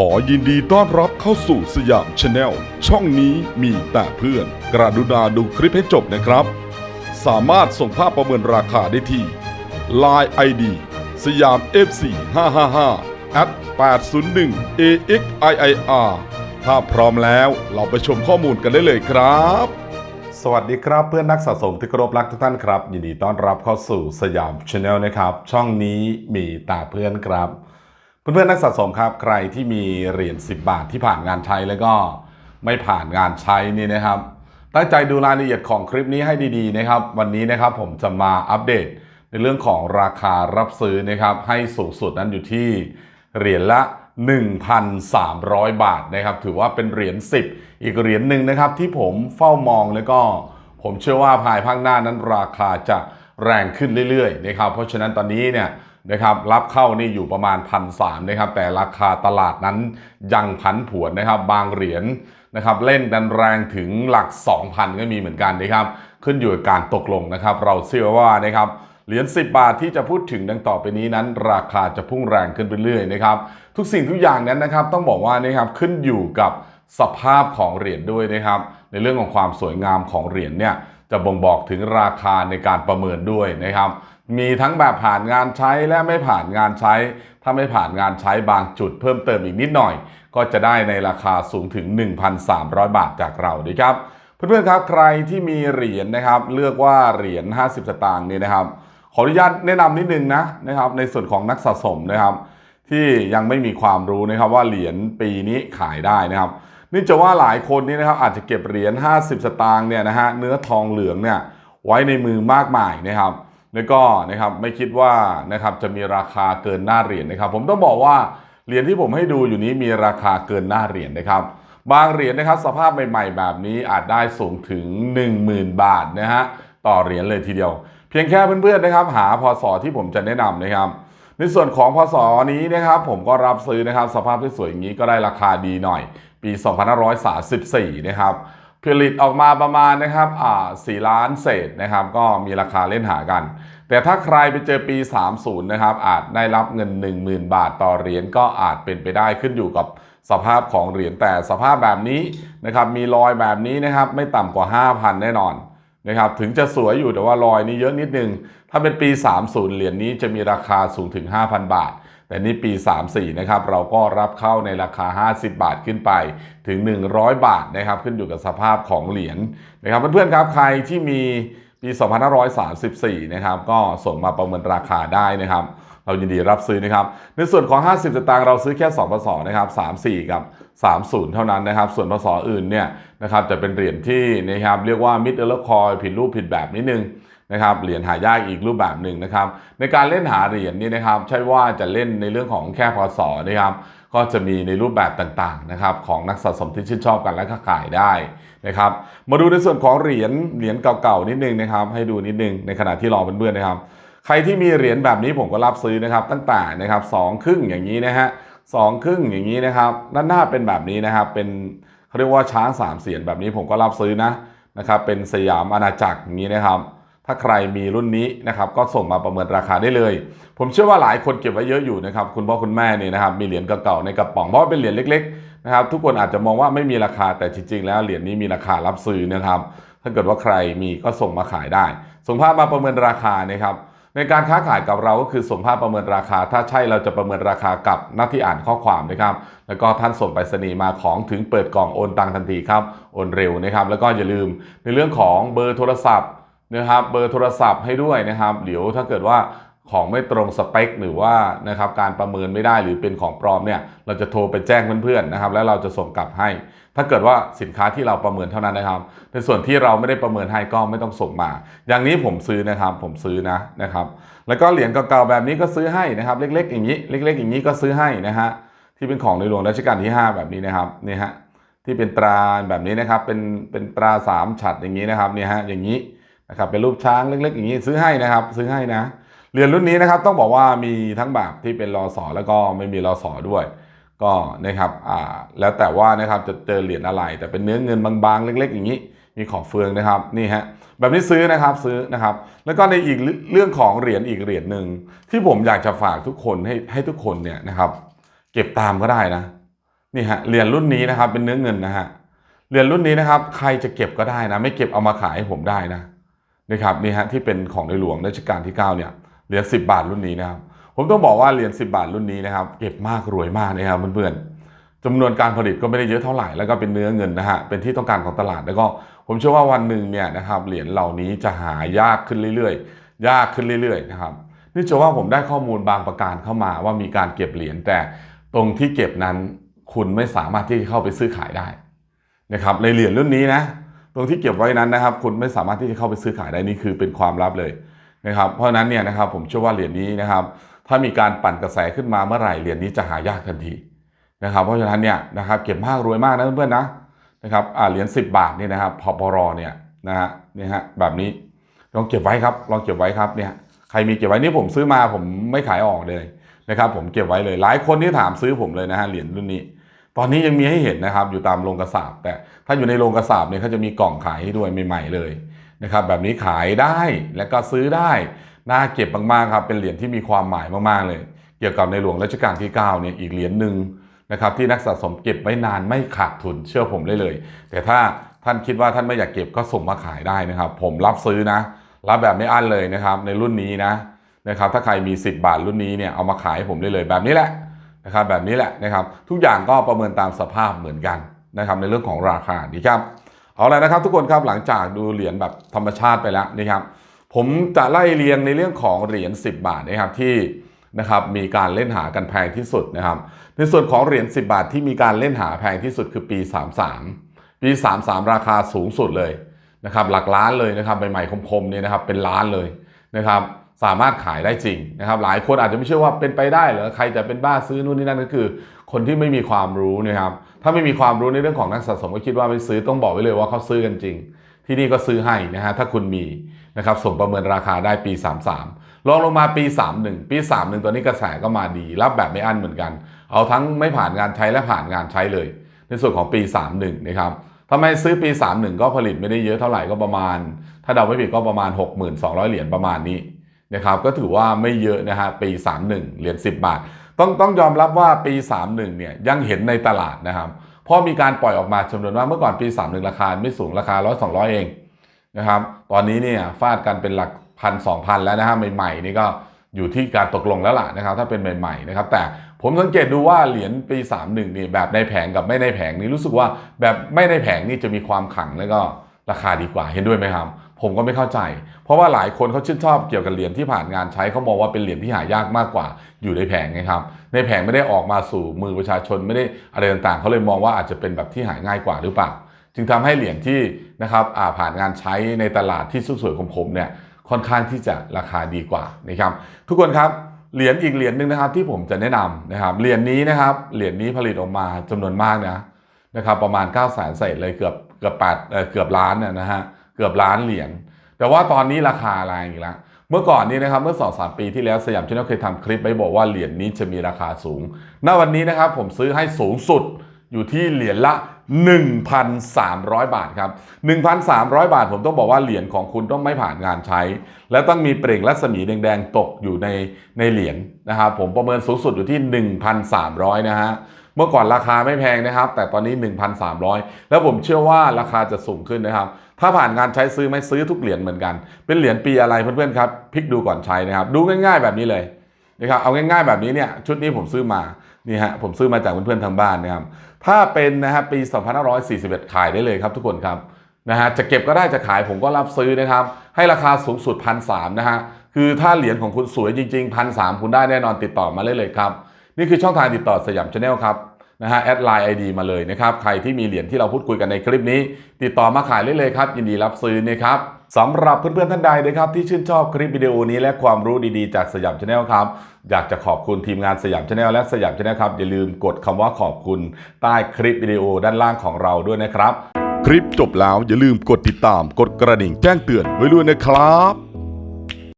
ขอยินดีต้อนรับเข้าสู่สยามชาแนลช่องนี้มีแต่เพื่อน กระดุณาดูคลิปให้จบนะครับ สามารถส่งภาพประเมินราคาได้ที่ Line ID สยาม FC 555 at 801 AXIIR ถ้าพร้อมแล้วเราไปชมข้อมูลกันได้เลยครับ สวัสดีครับเพื่อนนักสะสมที่เคารพรักทุกท่านครับ ยินดีต้อนรับเข้าสู่สยามชาแนลนะครับ ช่องนี้มีแตาเพื่อนครับ เพื่อนๆนักสะสมครับ ใครที่มีเหรียญ10 บาทที่ผ่านงานใช้แล้วก็ไม่ผ่านงานใช้นี่นะครับตั้งใจดูรายละเอียดของคลิปนี้ให้ดีๆนะครับ วันนี้นะครับผมจะมาอัปเดตในเรื่องของราคารับซื้อนะครับให้สูงสุดนั้นอยู่ที่เหรียญละ 1,300 บาทนะครับ ถือว่าเป็นเหรียญ10 อีกเหรียญหนึ่งนะครับ ที่ผมเฝ้ามองแล้วก็ ผมเชื่อว่าภายภาคหน้านั้นราคาจะแรงขึ้นเรื่อยๆนะครับเพราะฉะนั้นตอนนี้เนี่ย นะครับรับเข้านี่อยู่ประมาณพันสามนะครับแต่ราคาตลาดนั้นยังผันผวนนะครับ บางเหรียญนะครับเล่นดันแรงถึงหลัก 2,000 ก็มีเหมือนกันนะครับ ขึ้นอยู่กับการตกลงนะครับ เราเชื่อว่านะครับเหรียญ10 บาทที่จะพูดถึงดังต่อไปนี้นั้น ราคาจะพุ่งแรงขึ้นไปเรื่อยนะครับ ทุกสิ่งทุกอย่างนั้นนะครับ ต้องบอกว่านะครับขึ้นอยู่กับสภาพของเหรียญด้วยนะครับ ในเรื่องของความสวยงามของเหรียญเนี่ยจะบ่งบอกถึงราคาในการประเมินด้วยนะครับ มีทั้งแบบผ่านงานใช้และไม่ผ่านงานใช้ ถ้าไม่ผ่านงานใช้บางจุดเพิ่มเติมอีกนิดหน่อย ก็จะได้ในราคาสูงถึง 1,300 บาทจากเราด้วยครับ เพื่อนๆครับใครที่มีเหรียญนะครับ เลือกว่าเหรียญ 50 สตางค์นี่นะครับ ขออนุญาตแนะนำนิดนึงนะนะครับ ในส่วนของนักสะสมนะครับ ที่ยังไม่มีความรู้นะครับว่าเหรียญปีนี้ขายได้นะครับนื่องจากว่าหลายคนนี่นะครับอาจจะเก็บเหรียญ 50 สตางค์เนี่ยนะฮะเนื้อทองเหลืองเนี่ยไว้ในมือมากมายนะครับ แล้วก็นะครับไม่คิดว่านะครับจะมีราคาเกินหน้าเหรียญนะครับ ผมต้องบอกว่าเหรียญที่ผมให้ดูอยู่นี้มีราคาเกินหน้าเหรียญนะครับ บางเหรียญนะครับสภาพใหม่ ๆ แบบนี้อาจได้สูงถึง 10,000 บาทนะฮะต่อเหรียญเลยทีเดียว เพียงแค่เพื่อนๆนะครับ หาพศที่ผมจะแนะนำนะครับ ในส่วนของพศนี้นะครับ ผมก็รับซื้อนะครับ สภาพที่สวยอย่างนี้ก็ได้ราคาดีหน่อย ปี 2534 นะครับ ผลิตออกมาประมาณนะครับอ่า4ล้านเศษนะครับ ก็มีราคาเล่นหากัน แต่ถ้าใครไปเจอปี 30 นะครับ อาจได้รับเงิน 10,000 บาทต่อเหรียญก็อาจเป็นไปได้ขึ้นอยู่กับสภาพของเหรียญแต่สภาพแบบนี้นะครับมีรอยแบบนี้นะครับไม่ต่ำกว่า 5,000 แน่นอนนะครับถึงจะสวยอยู่แต่ว่ารอยนี้เยอะนิดนึง ถ้าเป็นปี 30 เหรียญนี้จะมีราคาสูงถึง 5,000 บาท แต่นี่ปี 34 นะครับ เราก็รับเข้าในราคา 50 บาทขึ้นไปถึง 100 บาทนะครับ ขึ้นอยู่กับสภาพของเหรียญนะครับเพื่อนๆครับใครที่มีปี 2534 นะครับ ก็ส่งมาประเมินราคาได้นะครับ เรายินดีรับซื้อนะครับ ในส่วนของ 50สตางค์เราซื้อแค่2พศนะครับ34 กับ 30 เท่านั้นนะครับ ส่วนพศอื่นเนี่ยนะครับจะเป็นเหรียญที่นะครับเรียกว่ามิดเอลคอยผิดรูปผิดแบบนิดนึง นะครับเหรียญหายากอีกรูปแบบหนึ่งนะครับ ในการเล่นหาเหรียญนี่นะครับใช่ว่าจะเล่นในเรื่องของแค่พศนะครับก็จะมีในรูปแบบต่างๆนะครับของนักสะสมที่ชื่นชอบกันและก็ขายได้นะครับ มาดูในส่วนของเหรียญเหรียญเก่าๆนิดนึงนะครับ ให้ดูนิดนึงในขณะที่รอเพื่อนๆนะครับ ใครที่มีเหรียญแบบนี้ผมก็รับซื้อนะครับ ตั้งแต่นะครับสองครึ่งอย่างนี้นะฮะสองครึ่งอย่างนี้นะครับด้านหน้าเป็นแบบนี้นะครับเป็นเขาเรียกว่าช้างสามเสียนแบบนี้ผมก็รับซื้อนะนะครับเป็นสยามอาณาจักรอย่างนี้นะครับ ถ้าใครมีรุ่นนี้นะครับก็ส่งมาประเมินราคาได้เลย ผมเชื่อว่าหลายคนเก็บไว้เยอะอยู่นะครับคุณพ่อคุณแม่เนี่ยนะครับมีเหรียญเก่าๆในกระป๋องเพราะว่าเป็นเหรียญเล็กๆนะครับทุกคนอาจจะมองว่าไม่มีราคาแต่จริงๆแล้วเหรียญนี้มีราคารับซื้อนะครับถ้าเกิดว่าใครมีก็ส่งมาขายได้ ส่งภาพมาประเมินราคานะครับในการค้าขายกับเราก็คือส่งภาพประเมินราคา ถ้าใช่เราจะประเมินราคากับหน้าที่อ่านข้อความนะครับ แล้วก็ท่านส่งไปรษณีย์มาของถึงเปิดกล่องโอนตังทันทีครับ โอนเร็วนะครับ แล้วก็อย่าลืมในเรื่องของเบอร์โทรศัพท์ นะครับเบอร์โทรศัพท์ให้ด้วยนะครับเดี๋ยวถ้าเกิดว่าของไม่ตรงสเปค หรือว่านะครับการประเมินไม่ได้หรือเป็นของปลอมเนี่ยเราจะโทรไปแจ้งเพื่อนๆนะครับ แล้วเราจะส่งกลับให้ ถ้าเกิดว่าสินค้าที่เราประเมินเท่านั้นนะครับ ในส่วนที่เราไม่ได้ประเมินให้ก็ไม่ต้องส่งมา อย่างนี้ผมซื้อนะครับผมซื้อนะนะครับ แล้วก็เหรียญเก่าๆแบบนี้ก็ซื้อให้นะครับ เล็ก ๆ อย่างนี้เล็ก ๆ อย่างนี้ก็ซื้อให้นะฮะที่เป็นของในหลวงรัชกาลที่ 5 แบบนี้นะครับนี่ฮะที่เป็นตราแบบนี้นะครับเป็นเป็นตราสามฉัดอย่างนี้นะครับเนี่ยฮะอย่างนี้ นะครับเป็นรูปช้างเล็ก ๆ อย่างนี้ซื้อให้นะครับ ซื้อให้นะเหรียญรุ่นนี้นะครับต้องบอกว่ามีทั้งแบบที่เป็นรอสอแล้วก็ไม่มีรอสอด้วย ก็นะครับอ่าแล้วแต่ว่านะครับจะเจอเหรียญอะไร แต่เป็นเนื้อเงินบางๆ เล็ก ๆ อย่างนี้มีขอบเฟืองนะครับนี่ฮะแบบนี้ซื้อนะครับซื้อนะครับ แล้วก็ในอีกเรื่องของเหรียญอีกเหรียญหนึ่งที่ผมอยากจะฝากทุกคนให้ให้ทุกคนเนี่ยนะครับ เก็บตามก็ได้นะนี่ฮะเหรียญรุ่นนี้นะครับเป็นเนื้อเงินนะฮะเหรียญรุ่นนี้นะครับ ใครจะเก็บก็ได้นะ ไม่เก็บเอามาขายให้ผมได้นะ นะครับนี่ฮะที่เป็นของในหลวงรัชกาลที่9เนี่ยเหรียญ10 บาทรุ่นนี้นะครับผมต้องบอกว่าเหรียญ10 บาทรุ่นนี้นะครับเก็บมากรวยมากนะครับเพื่อนๆจำนวนการผลิตก็ไม่ได้เยอะเท่าไหร่แล้วก็เป็นเนื้อเงินนะฮะเป็นที่ต้องการของตลาดแล้วก็ผมเชื่อว่าวันหนึ่งเนี่ยนะครับเหรียญเหล่านี้จะหายากขึ้นเรื่อยๆ ยากขึ้นเรื่อยๆนะครับนื่จากว่าผมได้ข้อมูลบางประการเข้ามาว่ามีการเก็บเหรียญแต่ตรงที่เก็บนั้นคุณไม่สามารถที่จะเข้าไปซื้อขายได้นะครับในเหรียญรุ่นนี้นะ ตรงที่เก็บไว้นั้นนะครับ คุณไม่สามารถที่จะเข้าไปซื้อขายได้นี่คือเป็นความลับเลยนะครับ เพราะฉะนั้นเนี่ยนะครับผมเชื่อว่าเหรียญนี้นะครับ ถ้ามีการปั่นกระแสขึ้นมาเมื่อไหร่เหรียญนี้จะหายากทันทีนะครับ เพราะฉะนั้นเนี่ยนะครับเก็บมากรวยมากนะเพื่อนๆนะนะครับอ่าเหรียญ10 บาทนี่นะครับพอปรเนี่ยนะฮะนี่ฮะแบบนี้ลองเก็บไว้ครับลองเก็บไว้ครับเนี่ยใครมีเก็บไว้นี่ผมซื้อมาผมไม่ขายออกเลยนะครับผมเก็บไว้เลยหลายคนที่ถามซื้อผมเลยนะฮะเหรียญรุ่นนี้ ตอนนี้ยังมีให้เห็นนะครับอยู่ตามโรงกระสาบแต่ถ้าอยู่ในโรงกระสาบเนี่ยเขาจะมีกล่องขายให้ด้วยใหม่ ๆ เลยนะครับแบบนี้ขายได้แล้วก็ซื้อได้น่าเก็บมากๆครับเป็นเหรียญที่มีความหมายมากๆเลย เกี่ยวกับในหลวงรัชกาลที่9เนี่ยอีกเหรียญหนึ่งนะครับที่นักสะสมเก็บไว้นานไม่ขาดทุนเชื่อผมได้เลย แต่ถ้าท่านคิดว่าท่านไม่อยากเก็บก็ส่งมาขายได้นะครับ ผมรับซื้อนะ รับแบบไม่อั้นเลยนะครับในรุ่นนี้นะนะครับถ้าใครมี 10 บาทรุ่นนี้เนี่ยเอามาขายให้ผมได้เลยแบบนี้แหละ นะครับแบบนี้แหละนะครับทุกอย่างก็ประเมินตามสภาพเหมือนกันนะครับในเรื่องของราคาดีครับเอาละนะครับทุกคนครับหลังจากดูเหรียญแบบธรรมชาติไปแล้วนะครับผมจะไล่เรียงในเรื่องของเหรียญ10 บาทนะครับที่นะครับมีการเล่นหากันแพงที่สุดนะครับในส่วนของเหรียญ10 บาทที่มีการเล่นหาแพงที่สุดคือปี 33 ปี 33 ราคาสูงสุดเลยนะครับหลักล้านเลยนะครับใหม่ๆคมๆเนี่ยนะครับเป็นล้านเลยนะครับ สามารถขายได้จริงนะครับหลายคนอาจจะไม่เชื่อว่าเป็นไปได้เหรอใครจะเป็นบ้าซื้อนู่นนี่นั่นก็คือ คนที่ไม่มีความรู้นะครับถ้าไม่มีความรู้ในเรื่องของนักสะสมก็คิดว่าไม่ซื้อต้องบอกไว้เลยว่าเขาซื้อกันจริง ที่นี่ก็ซื้อให้นะฮะถ้าคุณมีนะครับส่งประเมินราคาได้ปี 33 ลองลงมาปี 31 ปี 31 ตัวนี้กระแสก็มาดี รับแบบไม่อั้นเหมือนกัน เอาทั้งไม่ผ่านงานใช้และผ่านงานใช้เลย ในส่วนของปี 31 นะครับทำไมซื้อปี 31 ก็ผลิตไม่ได้เยอะเท่าไหร่ก็ประมาณ ถ้าเดาไม่ผิดก็ประมาณ 6,200 เหรียญประมาณนี้ นะครับก็ถือว่าไม่เยอะนะฮะปี 31 เหรียญ10 บาท ต้องต้องยอมรับว่าปี 31เนี่ยยังเห็นในตลาดนะครับเพราะมีการปล่อยออกมาจำนวนว่าเมื่อก่อนปี 31 ราคาไม่สูงราคา 100 200 เองนะครับตอนนี้เนี่ยฟาดกันเป็นหลักพันสองพันแล้วนะฮะใหม่ๆนี่ก็อยู่ที่การตกลงแล้วล่ะนะครับถ้าเป็นใหม่ๆนะครับแต่ผมสังเกตดูว่าเหรียญปี 31นี่แบบในแผงกับไม่ในแผงนี่รู้สึกว่าแบบไม่ในแผงนี่จะมีความขังแล้วก็ราคาดีกว่าเห็นด้วยไหมครับ ผมก็ไม่เข้าใจ เพราะว่าหลายคนเขาชื่นชอบเกี่ยวกับเหรียญที่ผ่านงานใช้เขามองว่าเป็นเหรียญที่หายากมากกว่าอยู่ในแผงไงครับ ในแผงไม่ได้ออกมาสู่มือประชาชนไม่ได้อะไรต่างๆเขาเลยมองว่าอาจจะเป็นแบบที่หายง่ายกว่าหรือเปล่า จึงทำให้เหรียญที่นะครับอ่าผ่านงานใช้ในตลาดที่สวยๆคมๆเนี่ยค่อนข้างที่จะราคาดีกว่านะครับ ทุกคนครับเหรียญอีกเหรียญหนึ่งนะครับที่ผมจะแนะนำนะครับเหรียญนี้นะครับเหรียญนี้ผลิตออกมาจำนวนมากนะนะครับประมาณ9 0 0 0 0 0เศษเลยเกือบเกือบแปดเออเกือบล้านน่ะนะฮะ เกือบล้านเหรียญแต่ว่าตอนนี้ราคาแรอีกแล้วเมื่อก่อนนี้นะครับเมื่อสองสามปีที่แล้วสยามชาแนลเคยทำคลิปไปบอกว่าเหรียญนี้จะมีราคาสูง ณ วันนี้นะครับผมซื้อให้สูงสุดอยู่ที่เหรียญละ 1,300 บาทครับ 1,300 บาทผมต้องบอกว่าเหรียญของคุณต้องไม่ผ่านงานใช้ และต้องมีเปล่งรัศมีแดงๆ ตกอยู่ในในเหรียญนะครับผมประเมินสูงสุดอยู่ที่ 1,300 นะฮะเมื่อก่อนราคาไม่แพงนะครับ แต่ตอนนี้ 1,300 แล้วผมเชื่อว่าราคาจะสูงขึ้นนะครับ ถ้าผ่านงานใช้ซื้อไม่ซื้อทุกเหรียญเหมือนกัน เป็นเหรียญปีอะไรเพื่อนๆครับพลิกดูก่อนใช้นะครับดูง่ายๆแบบนี้เลยนะครับเอาง่ายๆแบบนี้เนี่ยชุดนี้ผมซื้อมานี่ฮะผมซื้อมาจากเพื่อนๆทางบ้านนะครับถ้าเป็นนะฮะปี2541 ขายได้เลยครับทุกคนครับนะฮะจะเก็บก็ได้จะขายผมก็รับซื้อนะครับ ให้ราคาสูงสุดพันสนะฮะคือถ้าเหรียญของคุณสวยจริงๆพันสคุณได้แน่นอนติดต่อมาเลยเลยครับ นี่คือช่องทางติดต่อสยามชาแนลครับ นะฮะแอดไลน์ไอดีมาเลยนะครับ ใครที่มีเหรียญที่เราพูดคุยกันในคลิปนี้ ติดต่อมาขายได้เลยครับ ยินดีรับซื้อนะครับสำหรับเพื่อนๆท่านใดนะครับที่ชื่นชอบคลิปวิดีโอนี้และความรู้ดีๆ จากสยามชาแนลครับอยากจะขอบคุณทีมงานสยามชาแนลและสยามชาแนลครับอย่าลืมกดคำว่าขอบคุณใต้คลิปวิดีโอด้านล่างของเราด้วยนะครับ คลิปจบแล้วอย่าลืมกดติดตามกดกระดิ่งแจ้งเตือนไว้ด้วยนะครับ